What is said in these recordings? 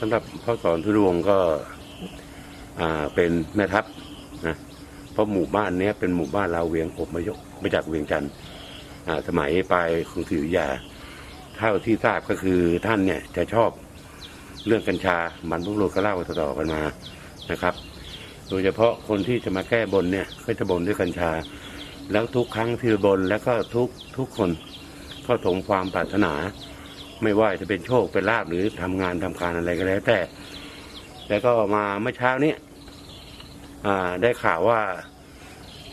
สำหรับพ่อสอนทุดวงก็เป็นแม่ทัพนะเพราะหมู่บ้านนี้เป็นหมู่บ้านลาวเวียงอบมายกมาจากเวียงจันทร์สมัยปลายกรุงศรีอยุธยาเท่าที่ทราบก็คือท่านเนี่ยจะชอบเรื่องกัญชาบรรพบุรุษก็เล่าต่อๆกันมานะครับ โดยเฉพาะคนที่จะมาแก้บนเนี่ยก็จะบนด้วยกัญชา แล้วทุกครั้งที่บนแล้วก็ทุกทุกคนก็สมความปรารถนา ไม่ว่าจะเป็นโชคเป็นลาบหรือทำงานทำการอะไรก็แล้วแต่ แล้วก็มาเมื่อเช้านี้ได้ข่าวว่า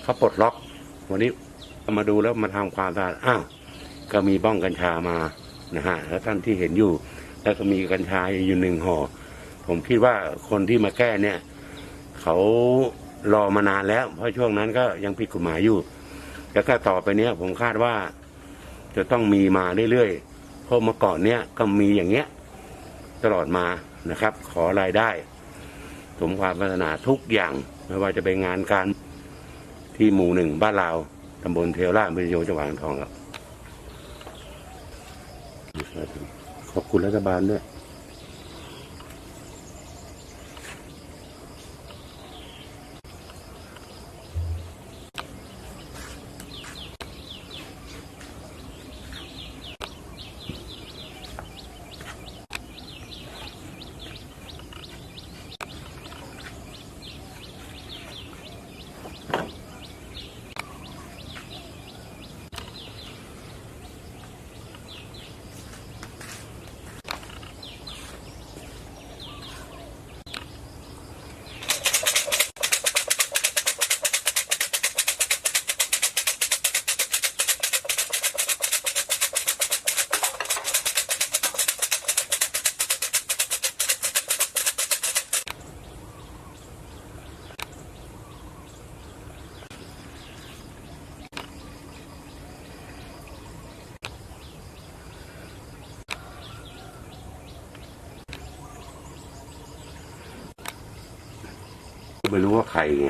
เขาปลดล็อก วันนี้มาดูแล้วมาทำความสะอาดอ้าวก็มีบ้องกัญชามานะฮะแล้วท่านที่เห็นอยู่ แล้วก็มีกัญชาอยู่หนึ่งห่อผมคิดว่าคนที่มาแก้เนี่ย เขารอมานานแล้ว เพราะช่วงนั้นก็ยังผิดกฎหมายอยู่ แล้วก็ต่อไปเนี้ยผมคาดว่าจะต้องมีมาเรื่อยๆ เพราะเมื่อก่อนเนี้ยก็มีอย่างเงี้ยตลอดมานะครับ ขอรายได้ สมความปรารถนาทุกอย่างไม่ว่าจะเป็นงานการที่หมู่หนึ่งบ้านเราวตำบลเทวราชอำเภอโยจังหวัดอ่างทองครับขอบคุณรัฐบาลด้วย ไม่รู้ว่าใครไง